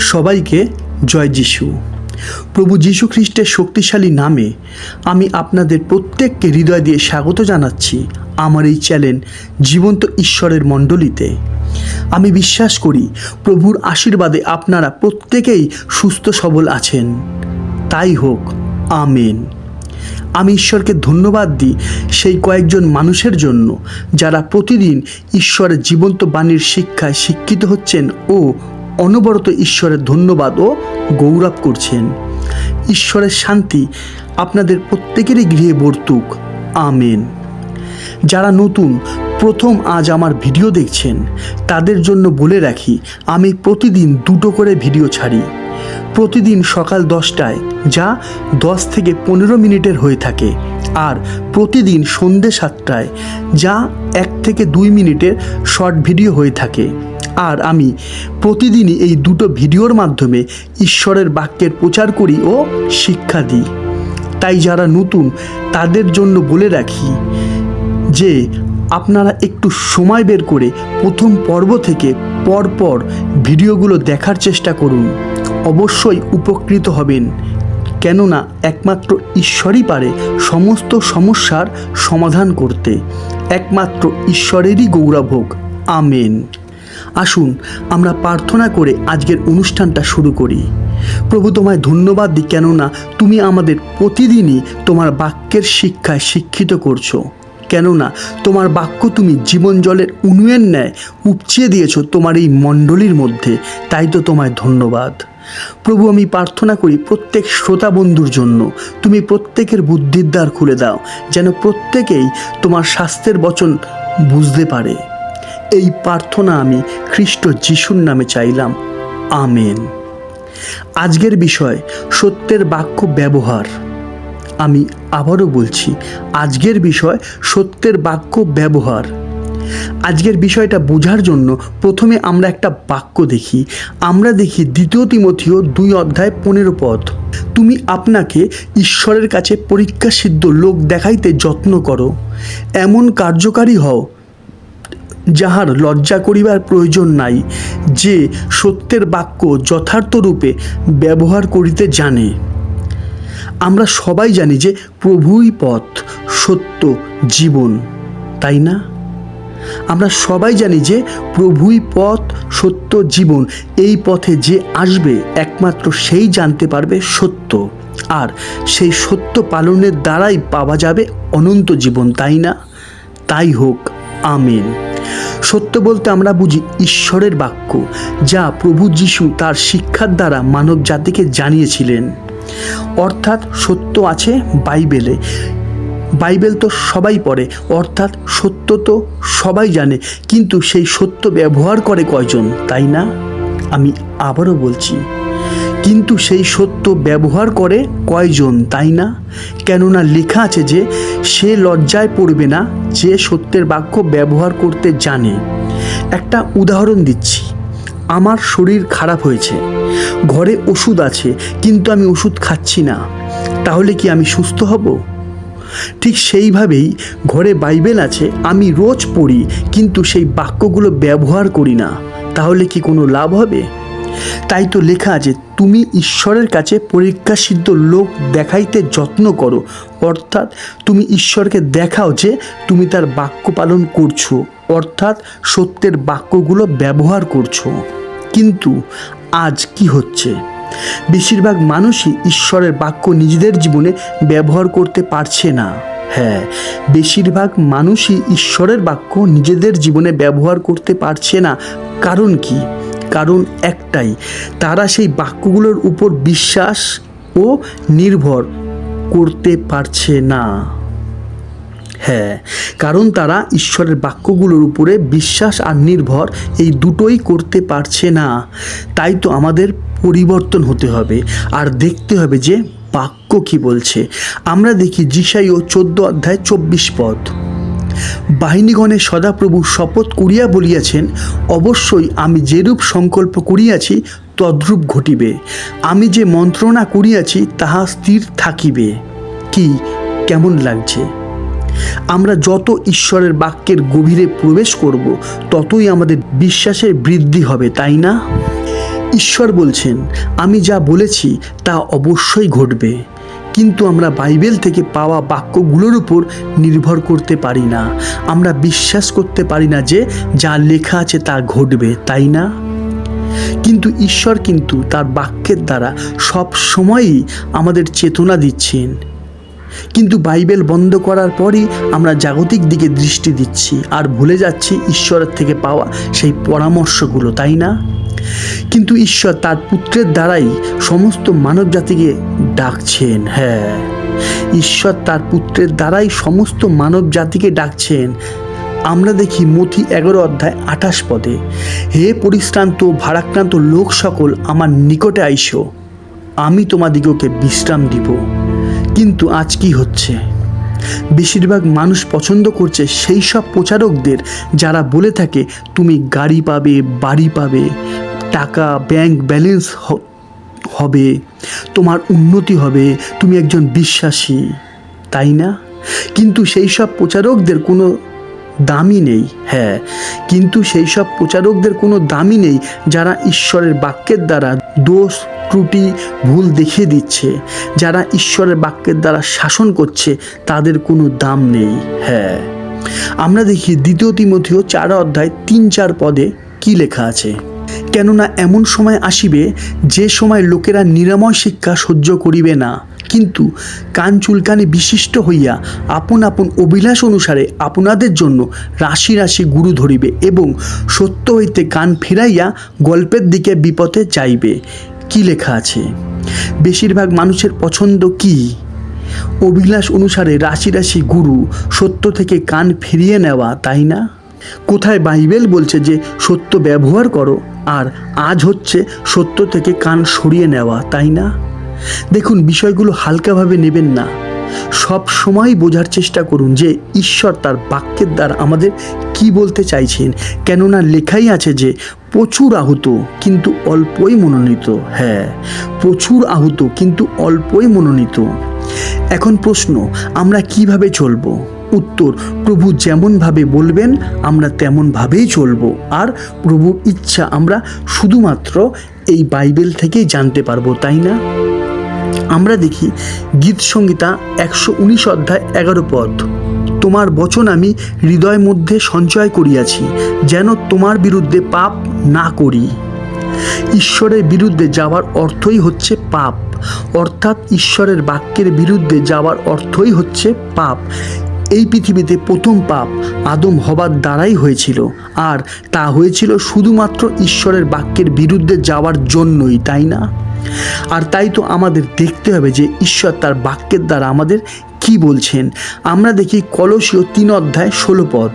সবাইকে জয় যিশু। প্রভু যীশু খ্রিস্টের শক্তিশালী নামে আমি আপনাদের প্রত্যেককে হৃদয় দিয়ে স্বাগত জানাচ্ছি আমার এই চ্যানেল জীবন্ত ঈশ্বরের মণ্ডলীতে। আমি বিশ্বাস করি প্রভুর আশীর্বাদে আপনারা প্রত্যেকেই সুস্থ সবল আছেন। তাই হোক, আমেন। আমি ঈশ্বরকে ধন্যবাদ দিই সেই কয়েকজন মানুষের জন্য যারা প্রতিদিন ঈশ্বরের জীবন্ত বাণীর শিক্ষায় শিক্ষিত হচ্ছেন ও অনবরত ঈশ্বরের ধন্যবাদ ও গৌরব করছেন। ঈশ্বরের শান্তি আপনাদের প্রত্যেকেরই গৃহে বর্তুক। আমেন। যারা নতুন, প্রথম আজ আমার ভিডিও দেখছেন, তাদের জন্য বলে রাখি, আমি প্রতিদিন দুটো করে ভিডিও ছাড়ি। প্রতিদিন সকাল দশটায়, যা দশ থেকে পনেরো মিনিটের হয়ে থাকে। আর প্রতিদিন সন্ধে সাতটায়, যা এক থেকে দুই মিনিটের শর্ট ভিডিও হয়ে থাকে। আর আমি প্রতিদিনই এই দুটো ভিডিওর মাধ্যমে ঈশ্বরের বাক্যের প্রচার করি ও শিক্ষা দিই। তাই যারা নতুন, তাদের জন্য বলে রাখি যে, আপনারা একটু সময় বের করে প্রথম পর্ব থেকে পরপর ভিডিওগুলো দেখার চেষ্টা করুন। অবশ্যই উপকৃত হবেন। কেননা একমাত্র ঈশ্বরই পারে সমস্ত সমস্যার সমাধান করতে। একমাত্র ঈশ্বরেরই গৌরব হোক। আমেন। আসুন, আমরা প্রার্থনা করে আজকের অনুষ্ঠানটা শুরু করি। প্রভু তোমায় ধন্যবাদ দিই কেননা তুমি আমাদের প্রতিদিনই তোমার বাক্যের শিক্ষায় শিক্ষিত করছ। কেননা তোমার বাক্য তুমি জীবন জলের উনুয়ের ন্যায় উপচিয়ে দিয়েছ তোমার এই মণ্ডলীর মধ্যে, তাই তো তোমায় ধন্যবাদ। প্রভু, আমি প্রার্থনা করি প্রত্যেক শ্রোতা বন্ধুর জন্য তুমি প্রত্যেকের বুদ্ধির দ্বার খুলে দাও, যেন প্রত্যেকেই তোমার স্বাস্থ্যের বচন বুঝতে পারে। এই প্রার্থনা আমি খ্রিস্ট যিশুর নামে চাইলাম। আমেন। আজকের বিষয়, সত্যের বাক্য ব্যবহার। আমি আবারও বলছি, আজকের বিষয়, সত্যের বাক্য ব্যবহার। আজকের বিষয়টা বোঝার জন্য প্রথমে আমরা একটা বাক্য দেখি। আমরা দেখি দ্বিতীয় তিমথিও দুই অধ্যায় পনেরো পদ। তুমি আপনাকে ঈশ্বরের কাছে পরীক্ষা সিদ্ধ লোক দেখাইতে যত্ন করো। এমন কার্যকারী হও যাহার লজ্জা করিবার প্রয়োজন নাই, যে সত্যের বাক্য যথার্থ রূপে ব্যবহার করিতে জানে। আমরা সবাই জানি যে প্রভুই পথ, সত্য, জীবন, তাই না? আমরা সবাই জানি যে প্রভুই পথ, সত্য, জীবন, এই পথে যে আসবে একমাত্র সেই জানতে পারবে সত্য। আর সেই সত্য পালনের দ্বারাই পাওয়া যাবে অনন্ত জীবন, তাই না? তাই হোক আমেন। সত্য বলতে আমরা বুঝি ঈশ্বরের বাক্য, যা প্রভু যিশু তার শিক্ষার দ্বারা মানব জাতিকে জানিয়েছিলেন। অর্থাৎ সত্য আছে বাইবেলে। বাইবেল তো সবাই পড়ে, অর্থাৎ সত্য তো সবাই জানে, কিন্তু সেই সত্য ব্যবহার করে কয়জন, তাই না? আমি আবারও বলছি কিন্তু সেই সত্য ব্যবহার করে কয়জন, তাই না? কেননা লেখা আছে যে, সে লজ্জায় পড়বে না যে সত্যের বাক্য ব্যবহার করতে জানে। একটা উদাহরণ দিচ্ছি। আমার শরীর খারাপ হয়েছে। ঘরে ওষুধ আছে, কিন্তু আমি ওষুধ খাচ্ছি না। তাহলে কি আমি সুস্থ হব? ঠিক সেইভাবেই ঘরে বাইবেল আছে, আমি রোজ পড়ি, কিন্তু সেই বাক্যগুলো ব্যবহার করি না। তাহলে কি কোনো লাভ হবে? তাই তো লেখা আছে, তুমি ঈশ্বরের কাছে পরীক্ষা সিদ্ধ লোক দেখাইতে যত্ন করো। অর্থাৎ তুমি ঈশ্বরকে দেখাও যে তুমি তার বাক্য পালন করছ। অর্থাৎ সত্যের বাক্যগুলো ব্যবহার করছ। কিন্তু আজ কি হচ্ছে? বেশিরভাগ মানুষই ঈশ্বরের বাক্য নিজেদের জীবনে ব্যবহার করতে পারছে না। হ্যাঁ বেশিরভাগ মানুষই ঈশ্বরের বাক্য নিজেদের জীবনে ব্যবহার করতে পারছে না। কারণ কি? কারণ একটাই, তারা সেই বাক্যগুলোর উপর বিশ্বাস ও নির্ভর করতে পারছে না। হ্যাঁ কারণ তারা ঈশ্বরের বাক্যগুলোর উপরে বিশ্বাস আর নির্ভর এই দুটোই করতে পারছে না। তাই তো আমাদের পরিবর্তন হতে হবে আর দেখতে হবে যে বাক্য কি বলছে। আমরা দেখি জিসাই ও চোদ্দ অধ্যায় চব্বিশ পদ। বাহিনীগণের সদাপ্রভু শপথ করিয়া বলিয়াছেন, অবশ্যই আমি যেরূপ সংকল্প করিয়াছি, তদ্রূপ ঘটিবে। আমি যে মন্ত্রণা করিয়াছি, তাহা স্থির থাকিবে। কি, কেমন লাগছে? আমরা যত ঈশ্বরের বাক্যের গভীরে প্রবেশ করব, ততই আমাদের বিশ্বাসের বৃদ্ধি হবে, তাই না? ঈশ্বর বলছেন, আমি যা বলেছি, তা অবশ্যই ঘটবে। কিন্তু আমরা বাইবেল থেকে পাওয়া বাক্যগুলোর উপর নির্ভর করতে পারি না। আমরা বিশ্বাস করতে পারি না যে যা লেখা আছে তা ঘটবে, তাই না? কিন্তু ঈশ্বর কিন্তু তার বাক্যের দ্বারা সব সময়ই আমাদের চেতনা দিচ্ছেন। কিন্তু বাইবেল বন্ধ করার পরই আমরা জাগতিক দিকে দৃষ্টি দিচ্ছি আর ভুলে যাচ্ছি ঈশ্বরের থেকে পাওয়া সেই পরামর্শগুলো, তাই না? কিন্তু ঈশ্বর তার পুত্রের দ্বারাই সমস্ত মানব জাতিকে ডাকছেন হ্যাঁ। ঈশ্বর তার পুত্রের দ্বারাই সমস্ত মানব জাতিকে ডাকছেন। আমরা দেখি মথি এগারো অধ্যায় আঠাশ পদে, হে পরিশ্রান্ত ভারাক্রান্ত লোক সকল, আমার নিকটে আইসো। আমি তোমাদিগকে বিশ্রাম দিব। কিন্তু আজ কি হচ্ছে? বেশিরভাগ মানুষ পছন্দ করছে সেই সব প্রচারকদের যারা বলে থাকে, তুমি গাড়ি পাবে, বাড়ি পাবে, টাকা ব্যাংক ব্যালেন্স হবে, তোমার উন্নতি হবে, তুমি একজন বিশ্বাসী। তাই না? কিন্তু সেই সব প্রচারকদের কোনো দামই নেই হ্যাঁ। কিন্তু সেই সব প্রচারকদের কোনো দামই নেই যারা ঈশ্বরের বাক্যের দ্বারা দোষ, ত্রুটি, ভুল দেখিয়ে দিচ্ছে। যারা ঈশ্বরের বাক্যের দ্বারা শাসন করছে, তাদের কোনো দাম নেই হ্যাঁ। আমরা দেখি দ্বিতীয় তিমথিও চার অধ্যায় তিন চার পদে কি লেখা আছে? কেননা এমন সময় আসিবে, যে সময় লোকেরা নিরাময় শিক্ষা সহ্য করিবে না। কিন্তু কান চুলকানি বিশিষ্ট হইয়া আপন আপন অভিলাষ অনুসারে আপনাদের জন্য রাশি রাশি গুরু ধরিবে এবং সত্য হইতে কান ফিরাইয়া গল্পের দিকে বিপথে যাইবে কি লেখা আছে? বেশিরভাগ মানুষের পছন্দ কি? অভিলাষ অনুসারে রাশি রাশি গুরু সত্য থেকে কান ফিরিয়ে নেওয়া, তাই না? কোথায় বাইবেল বলছে যে সত্য ব্যবহার করো, আর আজ হচ্ছে সত্য থেকে কান সরিয়ে নেওয়া, তাই না? দেখুন, বিষয়গুলো হালকাভাবে নেবেন না। সব সময় বোঝার চেষ্টা করুন যে ঈশ্বর তার বাক্যের দ্বারা আমাদের কি বলতে চাইছেন। কেননা লেখাই আছে যে, প্রচুর আহত, কিন্তু অল্পই মনোনীত। হ্যাঁ প্রচুর আহত, কিন্তু অল্পই মনোনীত। এখন প্রশ্ন, আমরা কীভাবে চলবো? উত্তর, প্রভু যেমনভাবে বলবেন, আমরা তেমনভাবেই চলবো। আর প্রভুর ইচ্ছা আমরা শুধুমাত্র এই বাইবেল থেকেই জানতে পারব, তাই না? আমরা দেখি গীত সংগীতা একশো উনিশ অধ্যায় এগারো পদ। তোমার বচন আমি হৃদয় মধ্যে সঞ্চয় করিয়াছি, যেন তোমার বিরুদ্ধে পাপ না করি। ঈশ্বরের বিরুদ্ধে যাওয়ার অর্থই হচ্ছে পাপ। অর্থাৎ ঈশ্বরের বাক্যের বিরুদ্ধে যাওয়ার অর্থই হচ্ছে পাপ। এই পৃথিবীতে প্রথম পাপ আদম হবার দ্বারাই হয়েছিল, আর তা হয়েছিল শুধুমাত্র ঈশ্বরের বাক্যের বিরুদ্ধে যাওয়ার জন্যই, তাই না? আর তাই তো আমাদের দেখতে হবে যে ঈশ্বর তার বাক্যের দ্বারা আমাদের কি বলছেন। আমরা দেখি কলসীয় তিন অধ্যায় ষোলো পদ।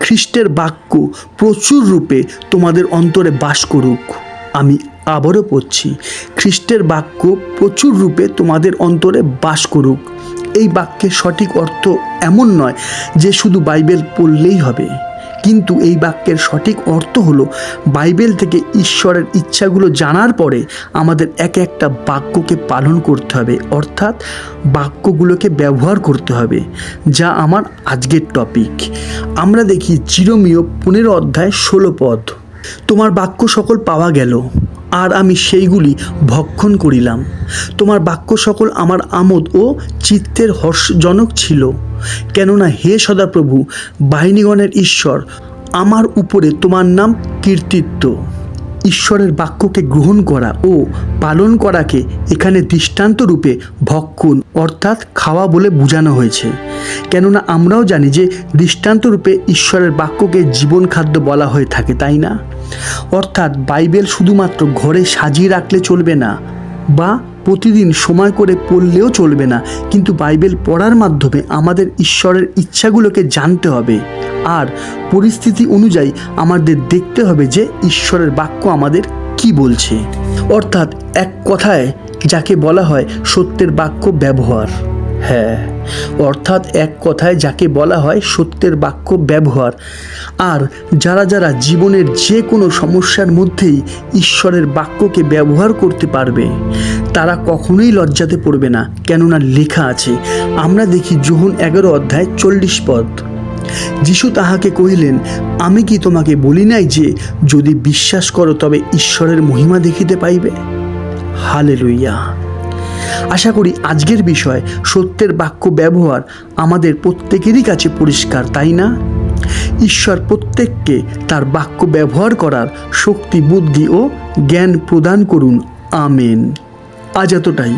খ্রিস্টের বাক্য প্রচুর রূপে তোমাদের অন্তরে বাস করুক। আমি আবারও পড়ছি, খ্রিস্টের বাক্য প্রচুর রূপে তোমাদের অন্তরে বাস করুক। এই বাক্যের সঠিক অর্থ এমন নয় যে শুধু বাইবেল পড়লেই হবে। কিন্তু এই বাক্যের সঠিক অর্থ হলো বাইবেল থেকে ঈশ্বরের ইচ্ছাগুলো জানার পরে আমাদের এক একটা বাক্যকে পালন করতে হবে। অর্থাৎ বাক্যগুলোকে ব্যবহার করতে হবে, যা আমার আজকের টপিক। আমরা দেখি চিরমীয় পনেরো অধ্যায় ষোলো পদ। তোমার বাক্য সকল পাওয়া গেল। আর আমি সেইগুলি ভক্ষণ করিলাম। তোমার বাক্য সকল আমার আমোদ ও চিত্তের হর্ষজনক ছিল। কেননা হে সদাপ্রভু, বাহিনীগণের ঈশ্বর, আমার উপরে তোমার নাম কীর্তিত্ব। ঈশ্বরের বাক্যকে গ্রহণ করা ও পালন করাকে এখানে দৃষ্টান্ত রূপে ভক্ষণ অর্থাৎ খাওয়া বলে বোঝানো হয়েছে। কেননা আমরাও জানি যে দৃষ্টান্ত রূপে ঈশ্বরের বাক্যকে জীবন খাদ্য বলা হয়ে থাকে, তাই না? অর্থাৎ বাইবেল শুধুমাত্র ঘরে সাজিয়ে রাখলে চলবে না, বা প্রতিদিন সময় করে পড়লেও চলবে না। কিন্তু বাইবেল পড়ার মাধ্যমে আমাদের ঈশ্বরের ইচ্ছাগুলোকে জানতে হবে। আর পরিস্থিতি অনুযায়ী আমাদের দেখতে হবে যে ঈশ্বরের বাক্য আমাদের কি বলছে। অর্থাৎ এক কথায় যাকে বলা হয় সত্যের বাক্য ব্যবহার। হ্যাঁ অর্থাৎ এক কথায় যাকে বলা হয় সত্যের বাক্য ব্যবহার। আর যারা যারা জীবনের যে কোনো সমস্যার মধ্যেই ঈশ্বরের বাক্যকে ব্যবহার করতে পারবে, তারা কখনোই লজ্জাতে পড়বে না। কেননা লেখা আছে, আমরা দেখি যোহন এগারো অধ্যায় চল্লিশ পদ। যিশু তাহাকে কহিলেন, আমি কি তোমাকে বলি নাই যে, যদি বিশ্বাস করো তবে ঈশ্বরের মহিমা দেখিতে পাইবে? হালে লইয়া আশা করি আজকের বিষয় সত্যের বাক্য ব্যবহার আমাদের প্রত্যেকেরই কাছে পরিষ্কার, তাই না? ঈশ্বর প্রত্যেককে তার বাক্য ব্যবহার করার শক্তি, বুদ্ধি ও জ্ঞান প্রদান করুন। আমেন। আজ এতটাই।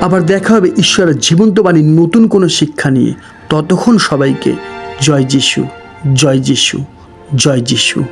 আবার দেখা হবে ঈশ্বরের জীবন্ত বাণীর নতুন কোনো শিক্ষা নিয়ে। ততক্ষণ সবাইকে জয় যিশু জয় যিশু জয় যিশু।